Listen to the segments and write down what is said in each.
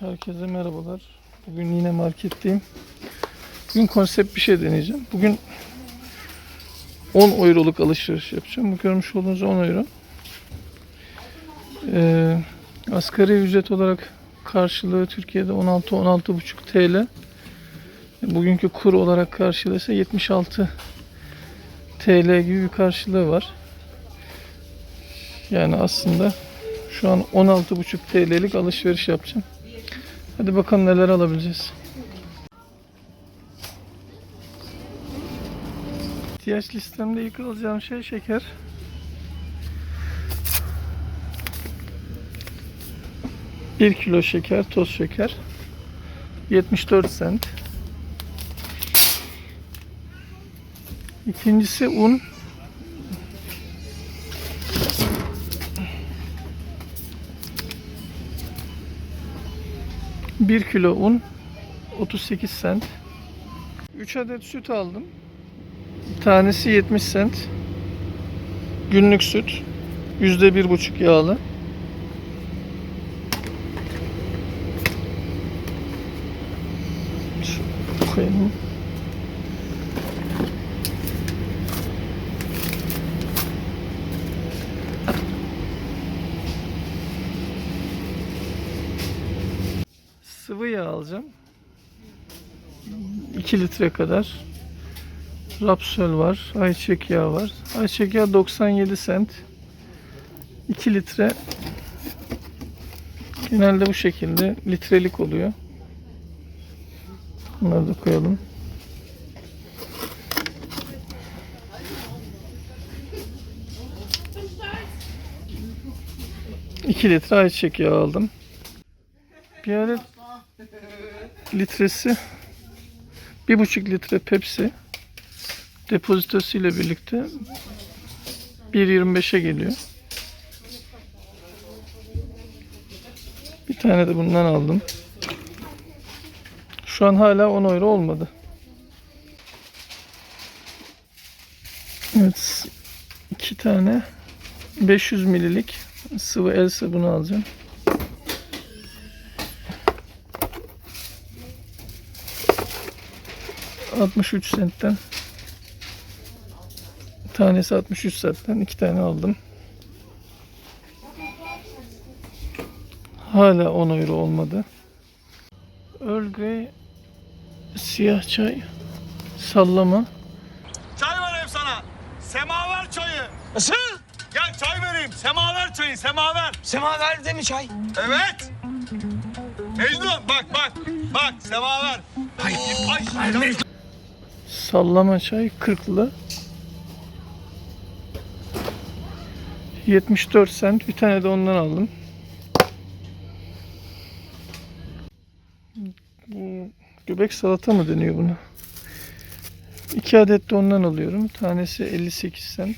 Herkese merhabalar. Bugün yine marketteyim. Bugün konsept bir şey deneyeceğim. Bugün 10 euroluk alışveriş yapacağım. Bu görmüş olduğunuz 10 euro. Ee, asgari ücret olarak karşılığı Türkiye'de 16-16,5 TL. Bugünkü kur olarak karşılığı ise 76 TL gibi bir karşılığı var. Yani aslında şu an 16,5 TL'lik alışveriş yapacağım. Hadi bakalım neler alabileceğiz. İhtiyaç listemde ilk alacağım şey şeker. Bir kilo şeker, toz şeker. 74 cent. İkincisi un. Bir kilo un 38 cent. 3 adet süt aldım. Tanesi 70 cent. Günlük süt. Yüzde bir buçuk yağlı. Şu koyalım. Sıvı yağ alacağım. 2 litre kadar. Rapsöl var. Ayçiçek yağı var. Ayçiçek yağı 97 cent. 2 litre. Genelde bu şekilde litrelik oluyor. Bunları da koyalım. İki litre ayçiçek yağı aldım. Bir adet litresi bir buçuk litre Pepsi depozitosu ile birlikte 1.25'e geliyor. Bir tane de bundan aldım. Şu an hala 10 euro olmadı. Evet. iki tane 500 mililik sıvı el sabunu alacağım. ...63 sentten... ...tanesi 63 sentten... ...iki tane aldım. Hala 10 euro olmadı. Earl Grey... ...siyah çay... ...sallama... Çay vereyim sana. Semaver çayı. Nasıl? Gel çay vereyim. Semaver çayı, semaver. Semaverde mi çay? Evet. Mecnun bak bak. Bak semaver. Hayır. Ay, Hayır. Sallama çay 40'lı. 74 sent bir tane de ondan aldım. Bu göbek salata mı deniyor buna? 2 adet de ondan alıyorum. Tanesi 58 sent.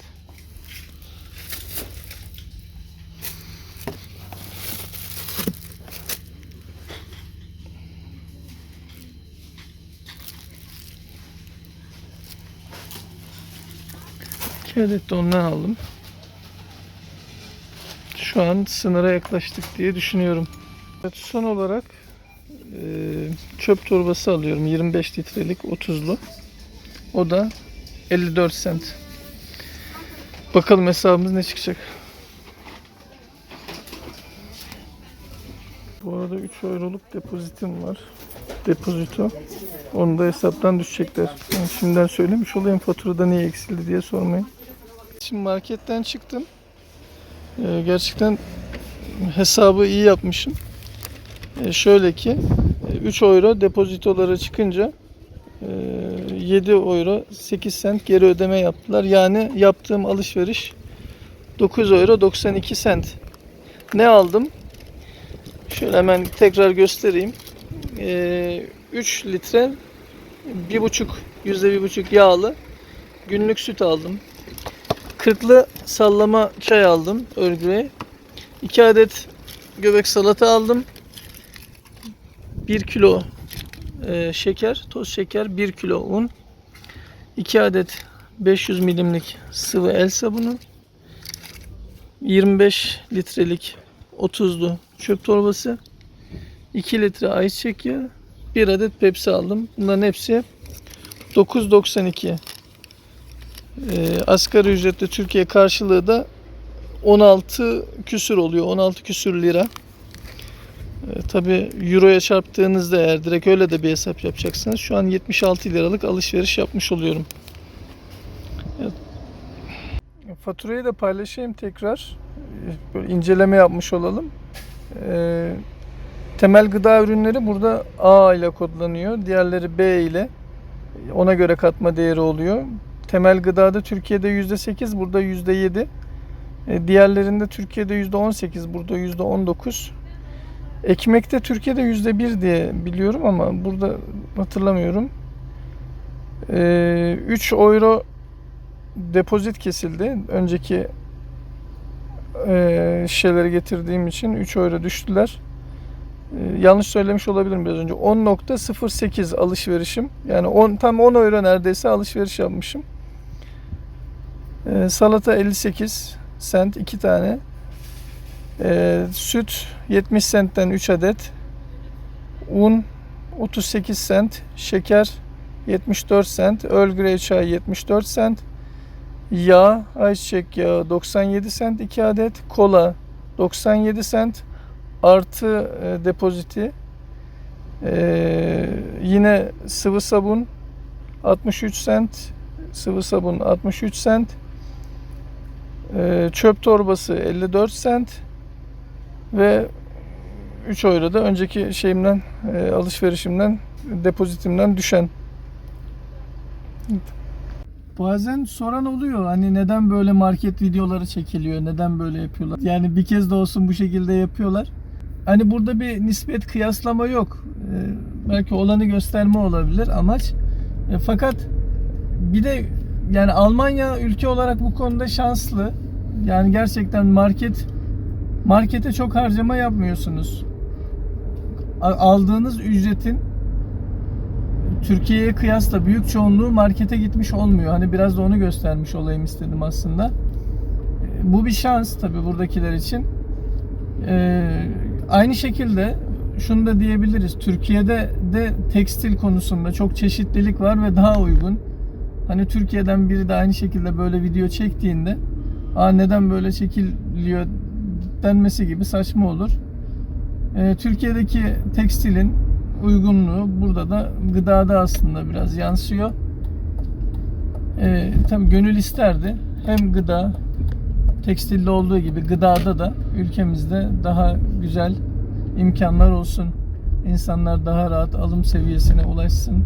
2 adet de ondan aldım. Şu an sınıra yaklaştık diye düşünüyorum. Evet, son olarak e, çöp torbası alıyorum. 25 litrelik 30'lu. O da 54 sent. Bakalım hesabımız ne çıkacak. Bu arada 3 euroluk depozitim var. Depozito. Onu da hesaptan düşecekler. Yani şimdiden söylemiş olayım faturada niye eksildi diye sormayın. Şimdi marketten çıktım. Ee, gerçekten hesabı iyi yapmışım. Ee, şöyle ki e, 3 euro depozitolara çıkınca e, 7 euro 8 cent geri ödeme yaptılar. Yani yaptığım alışveriş 9 euro 92 cent. Ne aldım? Şöyle hemen tekrar göstereyim. Ee, 3 litre bir buçuk yüzde bir buçuk yağlı günlük süt aldım. Kırklı sallama çay aldım örgüye. 2 adet göbek salata aldım. 1 kilo e, şeker, toz şeker, 1 kilo un. 2 adet 500 milimlik sıvı el sabunu. 25 litrelik 30'lu çöp torbası. 2 litre ayçiçek yağı, 1 adet Pepsi aldım. Bunların hepsi 9.92. Ee, asgari ücretle Türkiye karşılığı da 16 küsür oluyor. 16 küsür lira. Ee, Tabi euroya çarptığınızda eğer direkt öyle de bir hesap yapacaksınız. Şu an 76 liralık alışveriş yapmış oluyorum. Evet. Faturayı da paylaşayım tekrar. Ee, Böyle inceleme yapmış olalım. Ee, temel gıda ürünleri burada A ile kodlanıyor. Diğerleri B ile. Ona göre katma değeri oluyor. Temel gıdada Türkiye'de %8, burada %7. E, Diğerlerinde Türkiye'de %18, burada %19. Ekmekte Türkiye'de %1 diye biliyorum ama burada hatırlamıyorum. E, 3 euro depozit kesildi. Önceki e, şişeleri getirdiğim için 3 euro düştüler. E, yanlış söylemiş olabilirim biraz önce. 10.08 alışverişim. Yani 10 tam 10 euro neredeyse alışveriş yapmışım. E, salata 58 sent 2 tane. E, süt 70 sentten 3 adet. Un 38 sent. Şeker 74 sent. Earl Grey çay 74 sent. Yağ, ayçiçek yağı 97 sent 2 adet. Kola 97 sent. Artı e, depoziti. E, yine sıvı sabun 63 sent. Sıvı sabun 63 sent. E, çöp torbası 54 sent. Ve 3 euro da önceki şeyimden e, alışverişimden depozitimden düşen. Bazen soran oluyor hani neden böyle market videoları çekiliyor, neden böyle yapıyorlar. Yani bir kez de olsun bu şekilde yapıyorlar. Hani burada bir nispet kıyaslama yok. Ee, belki olanı gösterme olabilir amaç. E, fakat bir de yani Almanya ülke olarak bu konuda şanslı. Yani gerçekten market markete çok harcama yapmıyorsunuz. Aldığınız ücretin Türkiye'ye kıyasla büyük çoğunluğu markete gitmiş olmuyor. Hani biraz da onu göstermiş olayım istedim aslında. E, Bu bir şans tabii buradakiler için. Ee, aynı şekilde şunu da diyebiliriz. Türkiye'de de tekstil konusunda çok çeşitlilik var ve daha uygun. Hani Türkiye'den biri de aynı şekilde böyle video çektiğinde Aa neden böyle çekiliyor denmesi gibi saçma olur. Ee, Türkiye'deki tekstilin uygunluğu burada da gıdada aslında biraz yansıyor. Ee, tabii gönül isterdi. Hem gıda tekstilde olduğu gibi gıdada da ülkemizde daha güzel imkanlar olsun. İnsanlar daha rahat alım seviyesine ulaşsın.